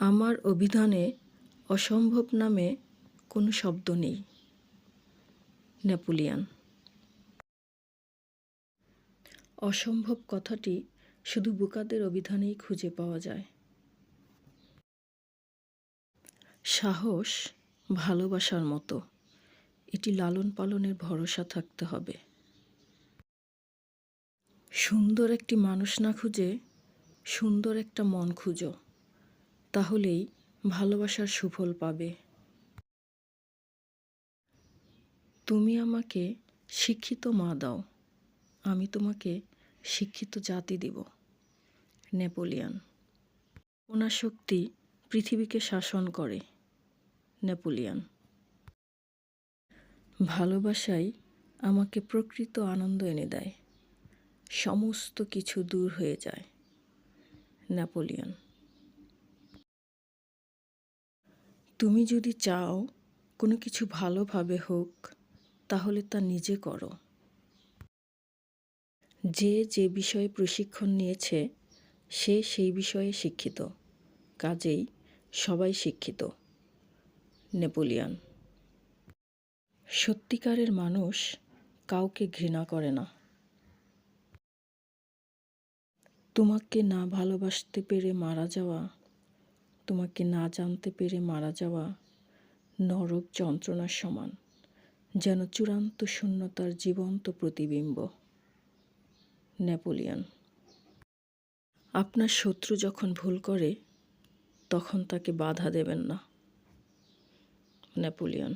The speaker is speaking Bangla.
আমার অভিধানে অসম্ভব নামে কোনো শব্দ নেই। নেপোলিয়ান। অসম্ভব কথাটি শুধু বোকাদের অভিধানেই খুঁজে পাওয়া যায়। সাহস ভালোবাসার মতো, এটি লালন পালনের ভরসা থাকতে হবে। সুন্দর একটি মানুষ না খুঁজে সুন্দর একটা মন খুঁজো। তাহলেই ভালোবাসার সুফল পাবে। তুমি আমাকে শিক্ষিত মা দাও, আমি তোমাকে শিক্ষিত জাতি দিব, নেপোলিয়ান। ওনার শক্তি পৃথিবীকে শাসন করে, নেপোলিয়ান। ভালোবাসাই আমাকে প্রকৃত আনন্দ এনে দেয়, সমস্ত কিছু দূর হয়ে যায়, নেপোলিয়ন। তুমি যদি চাও কোনো কিছু ভালোভাবে হোক, তাহলে তা নিজে করো। যে যে বিষয়ে প্রশিক্ষণ নিয়েছে, সে সেই বিষয়ে শিক্ষিত। কাজেই সবাই শিক্ষিত। নেপোলিয়ান। সত্যিকারের মানুষ কাউকে ঘৃণা করে না। তোমাকে না ভালোবাসতে পেরে মারা যাওয়া তোমাকে না জানতে পেরে মারা যাওয়া নরক যন্ত্রণার সমান, যেন চূড়ান্ত শূন্যতার জীবন্ত প্রতিবিম্ব। নেপোলিয়ান। আপনার শত্রু যখন ভুল করে, তখন তাকে বাধা দেবেন না। নেপোলিয়ন।